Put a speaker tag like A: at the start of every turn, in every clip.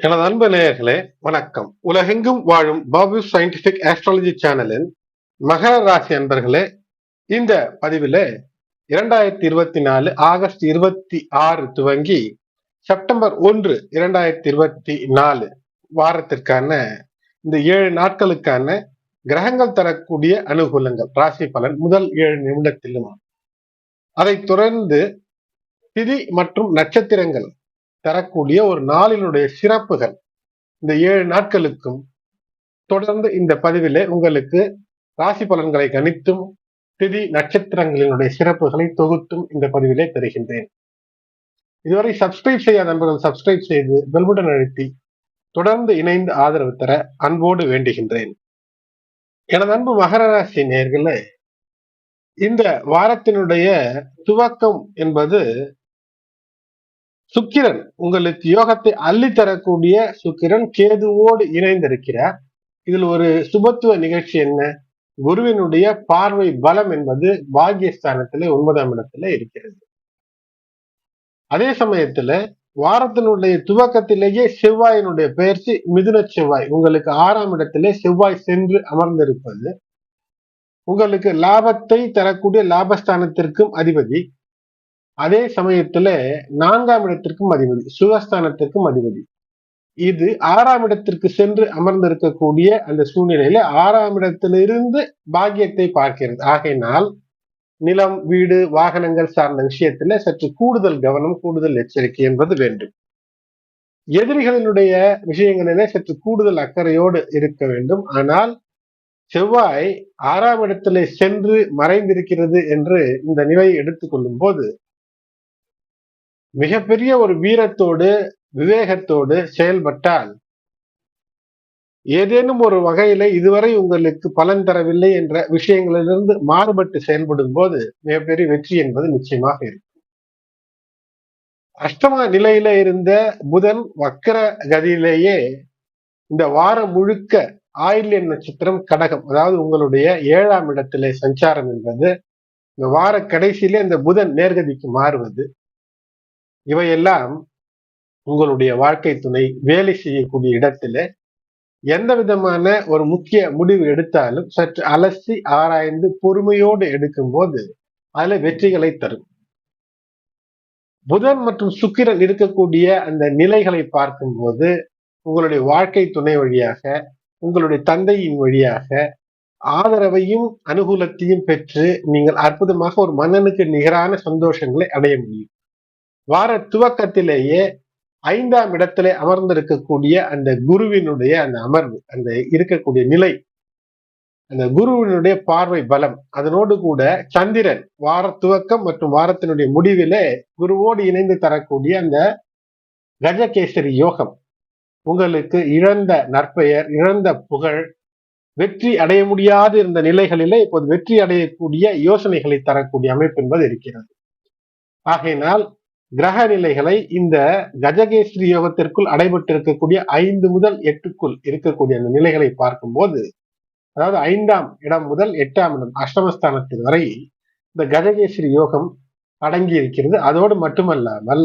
A: எனது அன்பு நேயர்களே வணக்கம். உலகெங்கும் வாழும் பாபு சயின்டிபிக் ஆஸ்ட்ராலஜி சேனலின் மகர ராசி அன்பர்களே இந்த பதிவில் இரண்டாயிரத்தி இருபத்தி நாலு ஆகஸ்ட் இருபத்தி ஆறு துவங்கி செப்டம்பர் ஒன்று இரண்டாயிரத்தி இருபத்தி நாலு வாரத்திற்கான இந்த ஏழு நாட்களுக்கான கிரகங்கள் தரக்கூடிய அனுகூலங்கள் ராசி பலன் முதல் ஏழு நிமிடத்திலும். அதைத் தொடர்ந்து திதி மற்றும் நட்சத்திரங்கள் தரக்கூடிய ஒரு நாளினுடைய சிறப்புகள். இந்த ஏழு நாட்களுக்கும் தொடர்ந்து இந்த பதிவிலே உங்களுக்கு ராசி பலன்களை கணித்தும் திதி நட்சத்திரங்களினுடைய சிறப்புகளை தொகுத்தும் இந்த பதிவிலே தருகின்றேன். இதுவரை சப்ஸ்கிரைப் செய்யாத நண்பர்கள் சப்ஸ்கிரைப் செய்து பெல்புடன் அழுத்தி தொடர்ந்து இணைந்து ஆதரவு தர அன்போடு வேண்டுகின்றேன். எனது அன்பு மகர ராசி நேர்களே இந்த வாரத்தினுடைய துவக்கம் என்பது சுக்கிரன் உங்களுக்கு யோகத்தை அள்ளி தரக்கூடிய சுக்கிரன் கேதுவோடு இணைந்திருக்கிறார். இதில் ஒரு சுபத்துவ நிகழ்ச்சி என்ன? குருவினுடைய பார்வை பலம் என்பது பாகியஸ்தானத்திலே ஒன்பதாம் இடத்துல இருக்கிறது. அதே சமயத்துல வாரத்தினுடைய துவக்கத்திலேயே செவ்வாயினுடைய பயிற்சி மிதுன செவ்வாய் உங்களுக்கு ஆறாம் இடத்திலே செவ்வாய் சென்று அமர்ந்திருப்பது. உங்களுக்கு லாபத்தை தரக்கூடிய லாபஸ்தானத்திற்கும் அதிபதி அதே சமயத்துல நான்காம் இடத்திற்கும் அதிபதி சுகஸ்தானத்திற்கும் அதிபதி இது ஆறாம் இடத்திற்கு சென்று அமர்ந்திருக்கக்கூடிய அந்த சூழ்நிலையில ஆறாம் இடத்திலிருந்து பாக்கியத்தை பார்க்கிறது. ஆகையினால் நிலம் வீடு வாகனங்கள் சார்ந்த விஷயத்துல சற்று கூடுதல் கவனம் கூடுதல் எச்சரிக்கை என்பது வேண்டும். எதிரிகளினுடைய விஷயங்களிலே சற்று கூடுதல் அக்கறையோடு இருக்க வேண்டும். ஆனால் செவ்வாய் ஆறாம் இடத்திலே சென்று மறைந்திருக்கிறது என்று இந்த நிலையை எடுத்துக்கொள்ளும் போது மிகப்பெரிய ஒரு வீரத்தோடு விவேகத்தோடு செயல்பட்டால் ஏதேனும் ஒரு வகையில இதுவரை உங்களுக்கு பலன் தரவில்லை என்ற விஷயங்களிலிருந்து மாறுபட்டு செயல்படும் போது மிகப்பெரிய வெற்றி என்பது நிச்சயமாக இருக்கும். அஷ்டம நிலையில இருந்த புதன் வக்கர கதியிலேயே இந்த வாரம் முழுக்க ஆயில்ய நட்சத்திரம் கடகம் அதாவது உங்களுடைய ஏழாம் இடத்திலே சஞ்சாரம் என்பது இந்த வார கடைசியிலே இந்த புதன் நேர்கதிக்கு மாறுவது இவையெல்லாம் உங்களுடைய வாழ்க்கை துணை வேலை செய்யக்கூடிய இடத்துல எந்த விதமான ஒரு முக்கிய முடிவு எடுத்தாலும் சற்று அலசி ஆராய்ந்து பொறுமையோடு எடுக்கும் போது அதுல வெற்றிகளை தரும். புதன் மற்றும் சுக்கிரன் இருக்கக்கூடிய அந்த நிலைகளை பார்க்கும்போது உங்களுடைய வாழ்க்கை துணை வழியாக உங்களுடைய தந்தையின் வழியாக ஆதரவையும் அனுகூலத்தையும் பெற்று நீங்கள் அற்புதமாக ஒரு மன்னனுக்கு நிகரான சந்தோஷங்களை அடைய முடியும். வார துவக்கத்திலேயே ஐந்தாம் இடத்திலே அமர்ந்திருக்கக்கூடிய அந்த குருவினுடைய அந்த அமர்வு அந்த இருக்கக்கூடிய நிலை அந்த குருவினுடைய பார்வை பலம் அதனோடு கூட சந்திரன் வார துவக்கம் மற்றும் வாரத்தினுடைய முடிவிலே குருவோடு இணைந்து தரக்கூடிய அந்த கஜகேசரி யோகம். உங்களுக்கு இழந்த நற்பெயர் இழந்த புகழ் வெற்றி அடைய முடியாது இருந்த நிலைகளிலே இப்போது வெற்றி அடையக்கூடிய யோசனைகளை தரக்கூடிய அமைப்பு என்பது இருக்கிறது. ஆகையினால் கிரக நிலைகளை இந்த கஜகேஸ்ரீ யோகத்திற்குள் அடைபட்டிருக்கக்கூடிய ஐந்து முதல் எட்டுக்குள் இருக்கக்கூடிய அந்த நிலைகளை பார்க்கும்போது அதாவது ஐந்தாம் இடம் முதல் எட்டாம் இடம் அஷ்டமஸ்தானத்தின் வரை இந்த கஜகேஸ்வரி யோகம் அடங்கி இருக்கிறது அதோடு மட்டுமல்லாமல்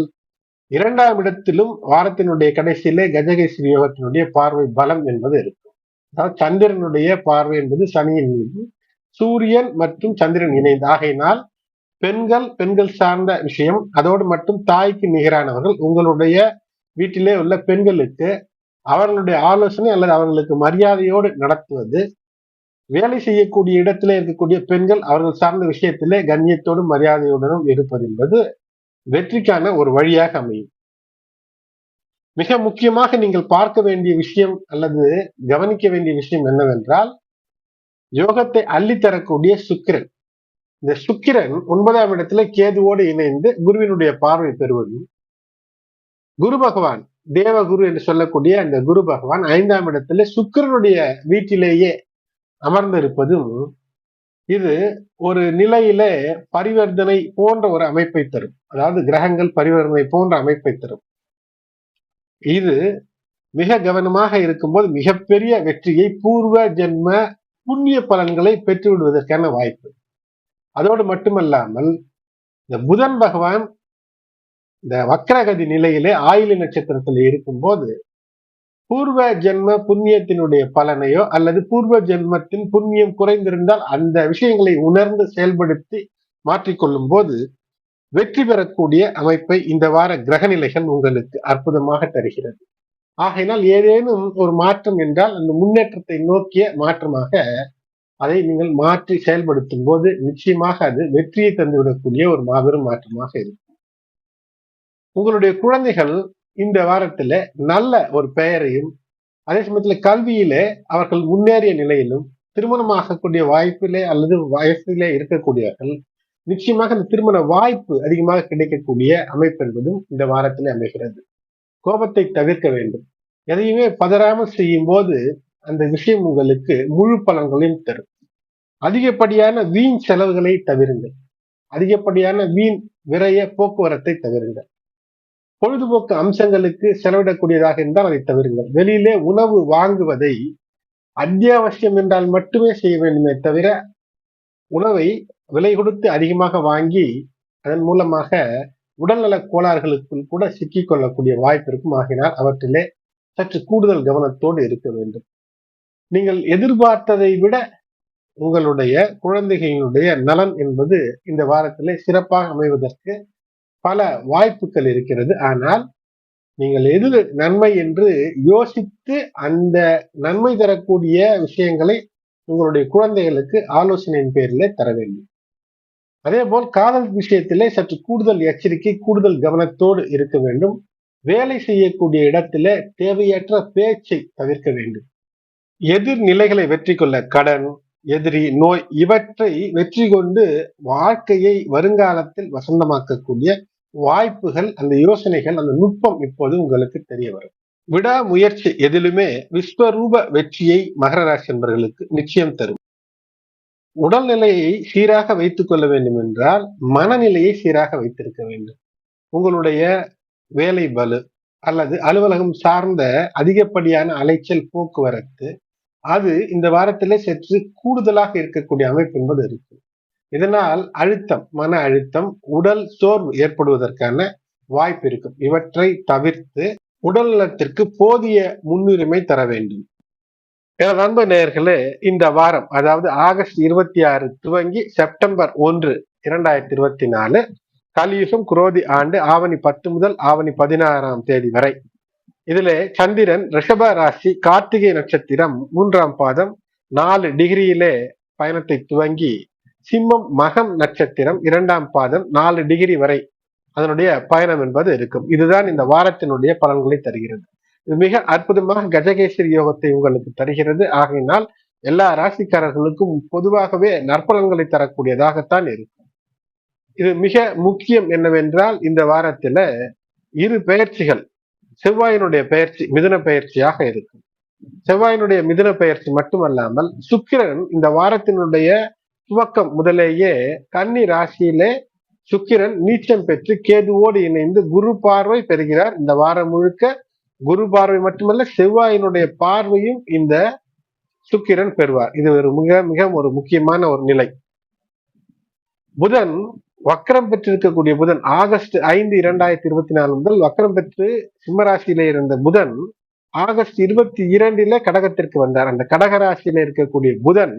A: இரண்டாம் இடத்திலும் வாரத்தினுடைய கடைசியிலே கஜகேஸ்வரி யோகத்தினுடைய பார்வை பலம் என்பது இருக்கும். அதாவது சந்திரனுடைய பார்வை என்பது சனியின் மீது சூரியன் மற்றும் சந்திரன் இணைந்து. ஆகையினால் பெண்கள் பெண்கள் சார்ந்த விஷயம். அதோடு மட்டும் தாய்க்கு நிகரானவர்கள். உங்களுடைய வீட்டிலே உள்ள பெண்களுக்கு அவர்களுடைய ஆலோசனை அல்லது அவர்களுக்கு மரியாதையோடு நடத்துவது. வேலை செய்யக்கூடிய இடத்திலே இருக்கக்கூடிய பெண்கள் அவர்கள் சார்ந்த விஷயத்திலே கண்ணியத்தோடும் மரியாதையுடனும் இருப்பது என்பது வெற்றிக்கான ஒரு வழியாக அமையும். மிக முக்கியமாக நீங்கள் பார்க்க வேண்டிய விஷயம் அல்லது கவனிக்க வேண்டிய விஷயம் என்னவென்றால் யோகத்தை அள்ளித்தரக்கூடிய சுக்கிரன். இந்த சுக்கிரன் ஒன்பதாம் இடத்துல கேதுவோடு இணைந்து குருவினுடைய பார்வை பெறுவது. குரு பகவான் தேவகுரு என்று சொல்லக்கூடிய அந்த குரு பகவான் ஐந்தாம் இடத்துல சுக்கிரனுடைய வீட்டிலேயே அமர்ந்திருப்பதும் இது ஒரு நிலையில பரிவர்த்தனை போன்ற ஒரு அமைப்பை தரும். அதாவது கிரகங்கள் பரிவர்த்தனை போன்ற அமைப்பை தரும். இது மிக கவனமாக இருக்கும்போது மிகப்பெரிய வெற்றியை பூர்வ ஜென்ம புண்ணிய பலன்களை பெற்று விடுவதற்கான வாய்ப்பு. அதோடு மட்டுமல்லாமல் இந்த புதன் பகவான் இந்த வக்கரகதி நிலையிலே ஆயில நட்சத்திரத்தில் இருக்கும்போது பூர்வ ஜென்ம புண்ணியத்தினுடைய பலனையோ அல்லது பூர்வ ஜென்மத்தின் புண்ணியம் குறைந்திருந்தால் அந்த விஷயங்களை உணர்ந்து செயல்படுத்தி மாற்றிக்கொள்ளும் போது வெற்றி பெறக்கூடிய அமைப்பை இந்த வார கிரகநிலைகள் உங்களுக்கு அற்புதமாக தருகிறது. ஆகையினால் ஏதேனும் ஒரு மாற்றம் என்றால் அந்த முன்னேற்றத்தை நோக்கிய மாற்றமாக அதை நீங்கள் மாற்றி செயல்படுத்தும் போது நிச்சயமாக அது வெற்றியை தந்துவிடக்கூடிய ஒரு மாபெரும் மாற்றமாக இருக்கும். உங்களுடைய குழந்தைகள் இந்த வாரத்துல நல்ல ஒரு பெயரையும் அதே சமயத்துல கல்வியிலே அவர்கள் முன்னேறிய நிலையிலும் திருமணமாகக்கூடிய வாய்ப்பிலே அல்லது வயசிலே இருக்கக்கூடியவர்கள் நிச்சயமாக இந்த திருமண வாய்ப்பு அதிகமாக கிடைக்கக்கூடிய அமைப்பு என்பதும் இந்த வாரத்திலே அமைகிறது. கோபத்தை தவிர்க்க வேண்டும். எதையுமே பதறாமல் செய்யும் போது அந்த விஷயம் உங்களுக்கு முழு பலன்களையும் தரும். அதிகப்படியான வீண் செலவுகளை தவிருங்கள். அதிகப்படியான வீண் விரைய போக்குவரத்தை தவிருங்கள். பொழுதுபோக்கு அம்சங்களுக்கு செலவிடக்கூடியதாக இருந்தால் அதை தவிருங்கள். வெளியிலே உணவு வாங்குவதை அத்தியாவசியம் என்றால் மட்டுமே செய்ய வேண்டுமே தவிர உணவை விலை கொடுத்து அதிகமாக வாங்கி அதன் மூலமாக உடல்நல கோளாறுகளுக்குள் கூட சிக்கிக் கொள்ளக்கூடிய வாய்ப்பு இருக்கும். ஆகினால் அவற்றிலே சற்று கூடுதல் கவனத்தோடு இருக்க வேண்டும். நீங்கள் எதிர்பார்த்ததை விட உங்களுடைய குழந்தைகளினுடைய நலன் என்பது இந்த வாரத்திலே சிறப்பாக அமைவதற்கு பல வாய்ப்புகள் இருக்கிறது. ஆனால் நீங்கள் எது நன்மை என்று யோசித்து அந்த நன்மை தரக்கூடிய விஷயங்களை உங்களுடைய குழந்தைகளுக்கு ஆலோசனையின் பேரிலே தர வேண்டும். அதே போல் காதல் விஷயத்திலே சற்று கூடுதல் எச்சரிக்கை கூடுதல் கவனத்தோடு இருக்க வேண்டும். வேலை செய்யக்கூடிய இடத்துல தேவையற்ற பேச்சை தவிர்க்க வேண்டும். எதிர்நிலைகளை வெற்றி கொள்ள கடன் எதிரி நோய் இவற்றை வெற்றி கொண்டு வாழ்க்கையை வருங்காலத்தில் வசந்தமாக்கக்கூடிய வாய்ப்புகள் அந்த யோசனைகள் அந்த நுட்பம் இப்போது உங்களுக்கு தெரிய வரும். விடாமுயற்சி எதிலுமே விஸ்வரூப வெற்றியை மகர ராசி என்பவர்களுக்கு நிச்சயம் தரும். உடல்நிலையை சீராக வைத்துக் கொள்ள வேண்டும் என்றால் மனநிலையை சீராக வைத்திருக்க வேண்டும். உங்களுடைய வேலை பலு அல்லது அலுவலகம் சார்ந்த அதிகப்படியான அலைச்சல் போக்குவரத்து அது இந்த வாரத்திலே சற்று கூடுதலாக இருக்கக்கூடிய அமைப்பு என்பது இருக்கு. இதனால் அழுத்தம் மன அழுத்தம் உடல் சோர்வு ஏற்படுவதற்கான வாய்ப்பு இருக்கும் இவற்றை தவிர்த்து உடல் நலத்திற்கு போதிய முன்னுரிமை தர வேண்டும். எனது அன்பு நேயர்களே இந்த வாரம் அதாவது ஆகஸ்ட் இருபத்தி ஆறு துவங்கி செப்டம்பர் ஒன்று இரண்டாயிரத்தி இருபத்தி நாலு கலியுகம் குரோதி ஆண்டு ஆவணி பத்து முதல் ஆவணி பதினாறாம் தேதி வரை. இதுல சந்திரன் ரிஷப ராசி கார்த்திகை நட்சத்திரம் மூன்றாம் பாதம் நாலு டிகிரியிலே பயணத்தை துவங்கி சிம்மம் மகம் நட்சத்திரம் இரண்டாம் பாதம் நாலு டிகிரி வரை அதனுடைய பயணம் என்பது இருக்கும். இதுதான் இந்த வாரத்தினுடைய பலன்களை தருகிறது. இது மிக அற்புதமாக கஜகேசரி யோகத்தை உங்களுக்கு தருகிறது. ஆகையினால் எல்லா ராசிக்காரர்களுக்கும் பொதுவாகவே நற்பலன்களை தரக்கூடியதாகத்தான் இருக்கும். இது மிக முக்கியம் என்னவென்றால் இந்த வாரத்துல இரு பெயர்ச்சிகள் செவ்வாயினுடைய பெயர்ச்சி மிதுன பயிற்சியாக இருக்கும். செவ்வாயினுடைய மிதுன பயிற்சி மட்டுமல்லாமல் சுக்கிரன் இந்த வாரத்தினுடைய துவக்கம் முதலேயே கன்னி ராசியிலே சுக்கிரன் நீச்சம் பெற்று கேதுவோடு இணைந்து குரு பார்வை பெறுகிறார். இந்த வாரம் முழுக்க குரு பார்வை மட்டுமல்ல செவ்வாயினுடைய பார்வையும் இந்த சுக்கிரன் பெறுவார். இது ஒரு மிக மிக ஒரு முக்கியமான ஒரு நிலை. புதன் வக்கரம் பெற்றிருக்கக்கூடிய புதன் ஆகஸ்ட் ஐந்து இரண்டாயிரத்தி இருபத்தி நாலு முதல் வக்கரம் பெற்று சிம்மராசியில இருந்த புதன் ஆகஸ்ட் இருபத்தி இரண்டில கடகத்திற்கு வந்தார். அந்த கடக ராசியில இருக்கக்கூடிய புதன்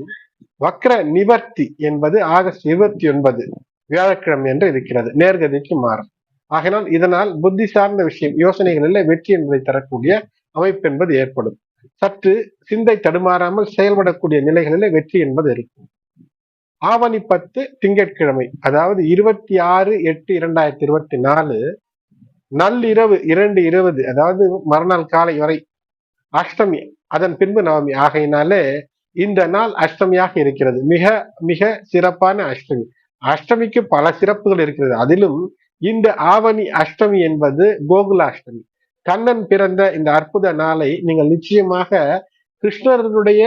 A: வக்ர நிவர்த்தி என்பது ஆகஸ்ட் இருபத்தி ஒன்பது வியாழக்கிழமை என்று இருக்கிறது. நேர்கதிக்கு மாறும். ஆகினால் இதனால் புத்தி சார்ந்த விஷயம் யோசனைகளில் வெற்றி என்பதை தரக்கூடிய அமைப்பு என்பது ஏற்படும். சற்று சிந்தை தடுமாறாமல் செயல்படக்கூடிய நிலைகளிலே வெற்றி என்பது இருக்கும். ஆவணி பத்து திங்கட்கிழமை அதாவது இருபத்தி ஆறு எட்டு இரண்டாயிரத்தி இருபத்தி நாலு நள்ளிரவு இரண்டு இருபது அதாவது மறுநாள் காலை வரை அஷ்டமி அதன் பின்பு நவமி. ஆகையினாலே இந்த நாள் அஷ்டமியாக இருக்கிறது. மிக மிக சிறப்பான அஷ்டமி. அஷ்டமிக்கு பல சிறப்புகள் இருக்கிறது. அதிலும் இந்த ஆவணி அஷ்டமி என்பது கோகுல அஷ்டமி கண்ணன் பிறந்த இந்த அற்புத நாளை நீங்கள் நிச்சயமாக கிருஷ்ணருடைய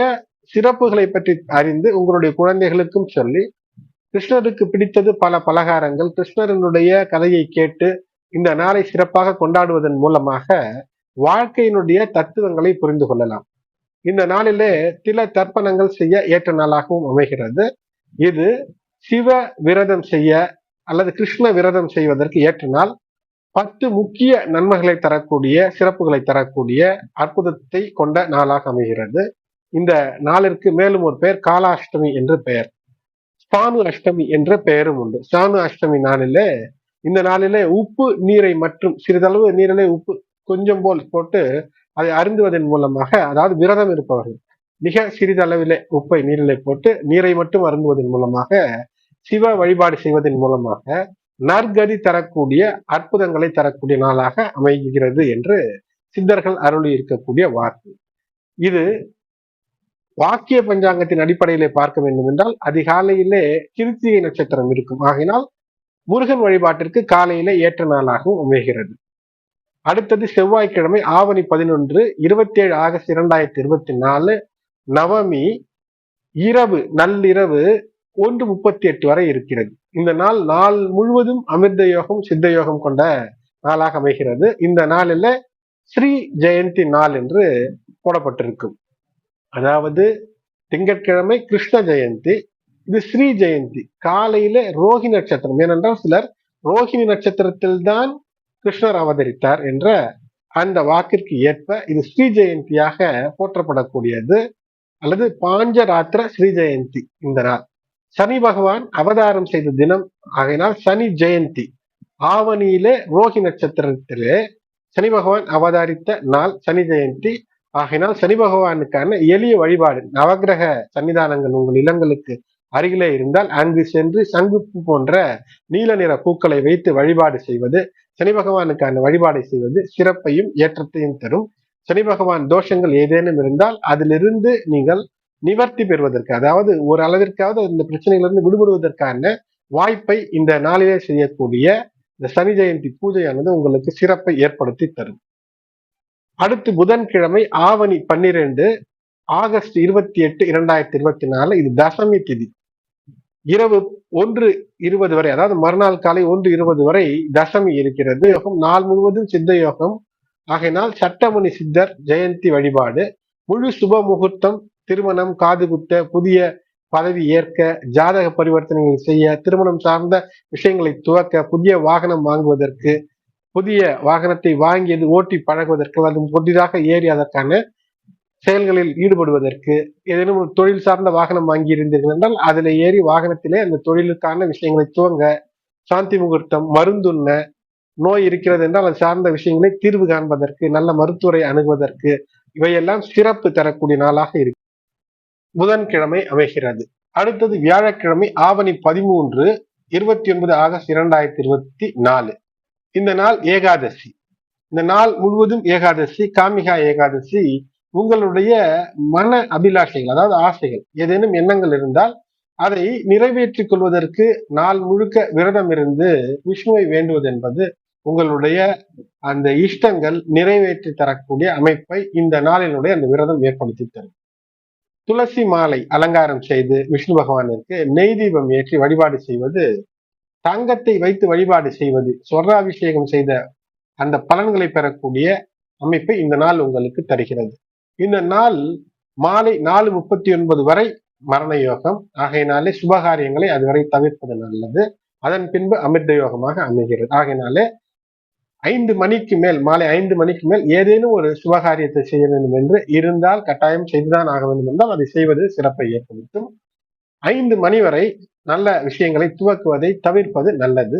A: சிறப்புகளை பற்றி அறிந்து உங்களுடைய குழந்தைகளுக்கும் சொல்லி கிருஷ்ணருக்கு பிடித்தது பல பலகாரங்கள் கிருஷ்ணரனுடைய கதையை கேட்டு இந்த நாளை சிறப்பாக கொண்டாடுவதன் மூலமாக வாழ்க்கையினுடைய தத்துவங்களை புரிந்து கொள்ளலாம். இந்த நாளிலே சில தர்ப்பணங்கள் செய்ய ஏற்ற நாளாகவும் அமைகிறது. இது சிவ விரதம் செய்ய அல்லது கிருஷ்ண விரதம் செய்வதற்கு ஏற்ற நாள். பத்து முக்கிய நன்மைகளை தரக்கூடிய சிறப்புகளை தரக்கூடிய அற்புதத்தை கொண்ட நாளாக அமைகிறது. இந்த நாளிற்கு மேலும் ஒரு பெயர் காலாஷ்டமி என்று பெயர். ஸ்தானு அஷ்டமி என்ற பெயரும் உண்டு. ஸ்தானு அஷ்டமி நாளிலே இந்த நாளிலே உப்பு நீரை மற்றும் சிறிதளவு நீரிலே உப்பு கொஞ்சம் போல் போட்டு அதை அருந்துவதன் மூலமாக அதாவது விரதம் இருப்பவர்கள் மிக சிறிதளவிலே உப்பை நீரிலே போட்டு நீரை மட்டும் அருந்துவதன் மூலமாக சிவ வழிபாடு செய்வதன் மூலமாக நற்கதி தரக்கூடிய அற்புதங்களை தரக்கூடிய நாளாக அமைகிறது என்று சித்தர்கள் அருளி இருக்கக்கூடிய வார்த்தை. இது வாக்கிய பஞ்சாங்கத்தின் அடிப்படையிலே பார்க்க வேண்டும் என்றால் அதிகாலையிலே கிருத்திகை நட்சத்திரம் இருக்கும். ஆகினால் முருகன் வழிபாட்டிற்கு காலையிலே ஏற்ற நாளாகவும் அமைகிறது. அடுத்தது செவ்வாய்க்கிழமை ஆவணி பதினொன்று இருபத்தி ஏழு ஆகஸ்ட் இரண்டாயிரத்தி இருபத்தி நாலு நவமி இரவு நள்ளிரவு ஒன்று முப்பத்தி எட்டு வரை இருக்கிறது. இந்த நாள் நாள் முழுவதும் அமிர்த யோகம் சித்த யோகம் கொண்ட நாளாக அமைகிறது. இந்த நாளில் ஸ்ரீ ஜெயந்தி நாள் என்று போடப்பட்டிருக்கும். அதாவது திங்கட்கிழமை கிருஷ்ண ஜெயந்தி இது ஸ்ரீ ஜெயந்தி. காலையில ரோஹி நட்சத்திரம். ஏனென்றால் சிலர் ரோஹிணி நட்சத்திரத்தில் தான் கிருஷ்ணர் அவதரித்தார் என்ற அந்த வாக்கிற்கு ஏற்ப இது ஸ்ரீ ஜெயந்தியாக போற்றப்படக்கூடியது. அல்லது பாஞ்சராத்திர ஸ்ரீ ஜெயந்தி இந்த நாள். சனி பகவான் அவதாரம் செய்த தினம். ஆகையினால் சனி ஜெயந்தி. ஆவணியிலே ரோஹி நட்சத்திரத்திலே சனி பகவான் அவதாரித்த நாள் சனி ஜெயந்தி. ஆகினால் சனி பகவானுக்கான எளிய வழிபாடு நவகிரக சன்னிதானங்கள் உங்கள் இல்லங்களுக்கு அருகிலே இருந்தால் அங்கு சென்று சங்குப்பு போன்ற நீல நிற பூக்களை வைத்து வழிபாடு செய்வது சனி பகவானுக்கான வழிபாடு செய்வது சிறப்பையும் ஏற்றத்தையும் தரும். சனி பகவான் தோஷங்கள் ஏதேனும் இருந்தால் அதிலிருந்து நீங்கள் நிவர்த்தி பெறுவதற்கு அதாவது ஒரு அளவிற்காவது இந்த பிரச்சனைகளிலிருந்து விடுபடுவதற்கான வாய்ப்பை இந்த நாளிலே செய்யக்கூடிய இந்த சனி ஜெயந்தி பூஜையானது உங்களுக்கு சிறப்பை ஏற்படுத்தி தரும். அடுத்து புதன்கிழமை ஆவணி பன்னிரெண்டு ஆகஸ்ட் இருபத்தி எட்டு இரண்டாயிரத்தி இருபத்தி நாலு இது தசமி திதி. இரவு ஒன்று இருபது வரை அதாவது மறுநாள் காலை ஒன்று இருபது வரை தசமி இருக்கிறது. யோகம் நாள் முழுவதும் சித்த யோகம். ஆகையினால் சட்டமணி சித்தர் ஜெயந்தி வழிபாடு. முழு சுப முகூர்த்தம் திருமணம் காது குத்த புதிய பதவி ஏற்க ஜாதக பரிவர்த்தனைகள் செய்ய திருமணம் சார்ந்த விஷயங்களை துவக்க புதிய வாகனம் வாங்குவதற்கு புதிய வாகனத்தை வாங்கியது ஓட்டி பழகுவதற்கு அல்லது புதிதாக ஏறி அதற்கான செயல்களில் ஈடுபடுவதற்கு ஏதேனும் ஒரு தொழில் சார்ந்த வாகனம் வாங்கி இருந்தீர்கள் என்றால் அதில் ஏறி வாகனத்திலே அந்த தொழிலுக்கான விஷயங்களை துவங்க சாந்தி முகூர்த்தம் மருந்துண்ண நோய் இருக்கிறது என்றால் அது சார்ந்த விஷயங்களை தீர்வு காண்பதற்கு நல்ல மருத்துவரை அணுகுவதற்கு இவையெல்லாம் சிறப்பு தரக்கூடிய நாளாக இருக்கு. புதன்கிழமை அமைகிறது. அடுத்தது வியாழக்கிழமை ஆவணி பதிமூன்று இருபத்தி ஒன்பது ஆகஸ்ட் இரண்டாயிரத்தி இருபத்தி நாலு. இந்த நாள் ஏகாதசி. இந்த நாள் முழுவதும் ஏகாதசி காமிகா ஏகாதசி உங்களுடைய மன அபிலாஷைகள் அதாவது ஆசைகள் ஏதேனும் எண்ணங்கள் இருந்தால் அதை நிறைவேற்றிக் கொள்வதற்கு நாள் முழுக்க விரதம் இருந்து விஷ்ணுவை வேண்டுவது என்பது உங்களுடைய அந்த இஷ்டங்கள் நிறைவேற்றி தரக்கூடிய அமைப்பை இந்த நாளினுடைய அந்த விரதம் ஏற்படுத்தி தரும். துளசி மாலை அலங்காரம் செய்து விஷ்ணு பகவானிற்கு நெய் தீபம் ஏற்றி வழிபாடு செய்வது தங்கத்தை வைத்து வழிபாடு செய்வது சொர்ணாபிஷேகம் செய்த அந்த பலன்களை பெறக்கூடிய அமைப்பை இந்த நாள் உங்களுக்கு தருகிறது. இந்த நாள் மாலை நாலு முப்பத்தி ஒன்பது வரை மரண யோகம். ஆகையினாலே சுபகாரியங்களை அதுவரை தவிர்ப்பது நல்லது. அதன் பின்பு அமிர்த யோகமாக அமைகிறது. ஆகையினாலே ஐந்து மணிக்கு மேல் மாலை ஐந்து மணிக்கு மேல் ஏதேனும் ஒரு சுபகாரியத்தை செய்ய வேண்டும் என்று இருந்தால் கட்டாயம் செய்துதான் ஆக வேண்டும் என்றால் அதை செய்வது சிறப்பை ஏற்படுத்தும். ஐந்து மணி வரை நல்ல விஷயங்களை துவக்குவதை தவிர்ப்பது நல்லது.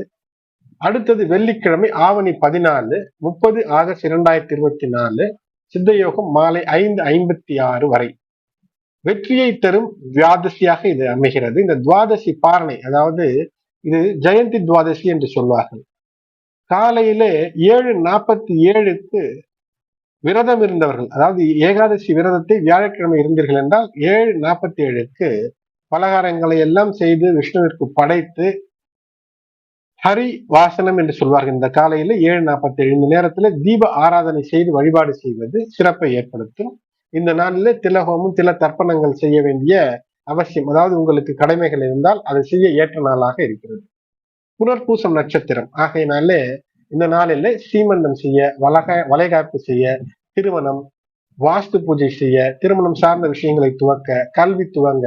A: அடுத்தது வெள்ளிக்கிழமை ஆவணி பதினாலு முப்பது ஆகஸ்ட் இரண்டாயிரத்தி இருபத்தி நாலு சித்தயோகம் மாலை ஐந்து ஐம்பத்தி ஆறு வரை. வெற்றியை தரும் துவாதசியாக இது அமைகிறது. இந்த துவாதசி பாரணை அதாவது இது ஜெயந்தி துவாதசி என்று சொல்வார்கள். காலையிலே ஏழு நாற்பத்தி ஏழுக்கு விரதம் இருந்தவர்கள் அதாவது ஏகாதசி விரதத்தை வியாழக்கிழமை இருந்தீர்கள் என்றால் ஏழு நாற்பத்தி ஏழுக்கு பலகாரங்களை எல்லாம் செய்து விஷ்ணுவிற்கு படைத்து ஹரி வாசனம் என்று சொல்வார்கள். இந்த காலையில ஏழு நாற்பத்தி ஏழு இந்த நேரத்துல தீப ஆராதனை செய்து வழிபாடு செய்வது சிறப்பை ஏற்படுத்தும். இந்த நாளில் திலகோமும் தில தர்ப்பணங்கள் செய்ய வேண்டிய அவசியம் அதாவது உங்களுக்கு கடமைகள் இருந்தால் அதை செய்ய ஏற்ற நாளாக இருக்கிறது. புனர்பூசம் நட்சத்திரம். ஆகையினாலே இந்த நாளில் சீமந்தம் செய்ய வலக வளைகாப்பு செய்ய திருமணம் வாஸ்து பூஜை செய்ய திருமணம் சார்ந்த விஷயங்களை துவக்க கல்வி துவங்க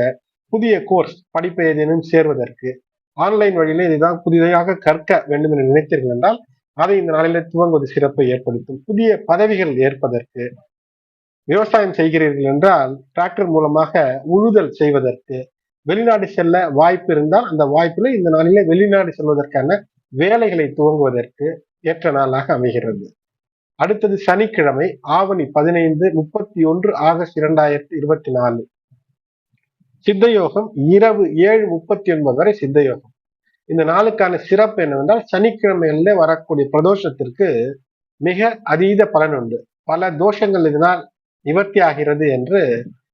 A: புதிய கோர்ஸ் படிப்பை ஏதேனும் சேர்வதற்கு ஆன்லைன் வழியில இதுதான் புதிதாக கற்க வேண்டும் என்று நினைத்தீர்கள் என்றால் அதை இந்த நாளில துவங்குவது சிறப்பை ஏற்படுத்தும். புதிய பதவிகள் ஏற்பதற்கு விவசாயம் செய்கிறீர்கள் என்றால் டிராக்டர் மூலமாக உழுதல் செய்வதற்கு வெளிநாடு செல்ல வாய்ப்பு இருந்தால் அந்த வாய்ப்பில் இந்த நாளில வெளிநாடு செல்வதற்கான வேலைகளை துவங்குவதற்கு ஏற்ற நாளாக அமைகிறது. அடுத்தது சனிக்கிழமை ஆவணி பதினைந்து முப்பத்தி ஒன்று ஆகஸ்ட் இரண்டாயிரத்தி இருபத்தி நாலு. சித்தயோகம் இரவு ஏழு முப்பத்தி ஒன்பது வரை சித்தயோகம். இந்த நாளுக்கான சிறப்பு என்னவென்றால் சனிக்கிழமையில வரக்கூடிய பிரதோஷத்திற்கு மிக அதீத பலன் உண்டு. பல தோஷங்கள் இதனால் நிவர்த்தி ஆகிறது என்று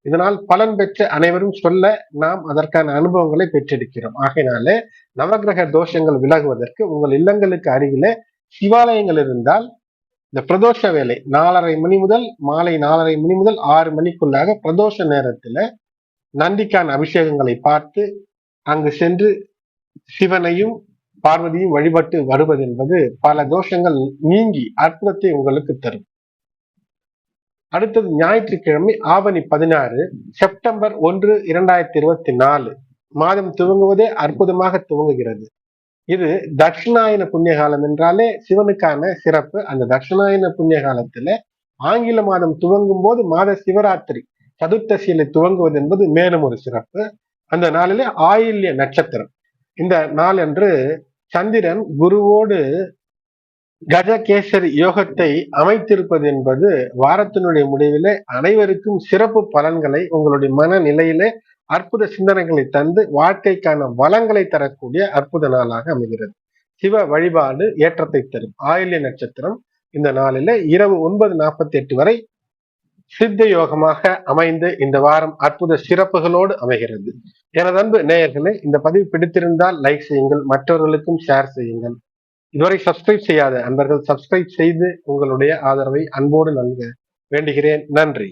A: இதனால் பலன் பெற்ற அனைவரும் சொல்ல நாம் அதற்கான அனுபவங்களை பெற்றிருக்கிறோம். ஆகையினாலே நவகிரக தோஷங்கள் விலகுவதற்கு உங்கள் இல்லங்களுக்கு அருகிலே சிவாலயங்கள் இருந்தால் இந்த பிரதோஷ வேலை நாலரை மணி முதல் மாலை நாலரை மணி முதல் ஆறு மணிக்குள்ளாக பிரதோஷ நேரத்துல நந்திக்கான அபிஷேகங்களை பார்த்து அங்கு சென்று சிவனையும் பார்வதியும் வழிபட்டு வருவது என்பது பல தோஷங்கள் நீங்கி அற்புதத்தை உங்களுக்கு தரும். அடுத்தது ஞாயிற்றுக்கிழமை ஆவணி பதினாறு செப்டம்பர் ஒன்று இரண்டாயிரத்தி இருபத்தி நாலு. மாதம் துவங்குவதே அற்புதமாக துவங்குகிறது. இது தட்சிணாயன புண்ணிய காலம் என்றாலே சிவனுக்கான சிறப்பு. அந்த தட்சிணாயன புண்ணிய காலத்துல ஆங்கில மாதம் துவங்கும் போது மாத சிவராத்திரி. சதுர்த்தசியில துவங்குவது என்பது மேலும் ஒரு சிறப்பு. அந்த நாளிலே ஆயில்ய நட்சத்திரம். இந்த நாள் என்று சந்திரன் குருவோடு கஜகேசரி யோகத்தை அமைத்திருப்பது என்பது வாரத்தினுடைய முடிவிலே அனைவருக்கும் சிறப்பு பலன்களை உங்களுடைய மனநிலையிலே அற்புத சிந்தனைகளை தந்து வாழ்க்கைக்கான வளங்களை தரக்கூடிய அற்புத நாளாக அமைகிறது. சிவ வழிபாடு ஏற்றத்தை தரும். ஆயில்ய நட்சத்திரம். இந்த நாளில இரவு ஒன்பது நாற்பத்தி எட்டு வரை சித்த யோகமாக அமைந்து இந்த வாரம் அற்புத சிறப்புகளோடு அமைகிறது. எனது அன்பு நேயர்களே இந்த பதிவு பிடித்திருந்தால் லைக் செய்யுங்கள் மற்றவர்களுக்கும் ஷேர் செய்யுங்கள். இதுவரை சப்ஸ்கிரைப் செய்யாத அன்பர்கள் சப்ஸ்கிரைப் செய்து உங்களுடைய ஆதரவை அன்போடு நல்க வேண்டுகிறேன். நன்றி.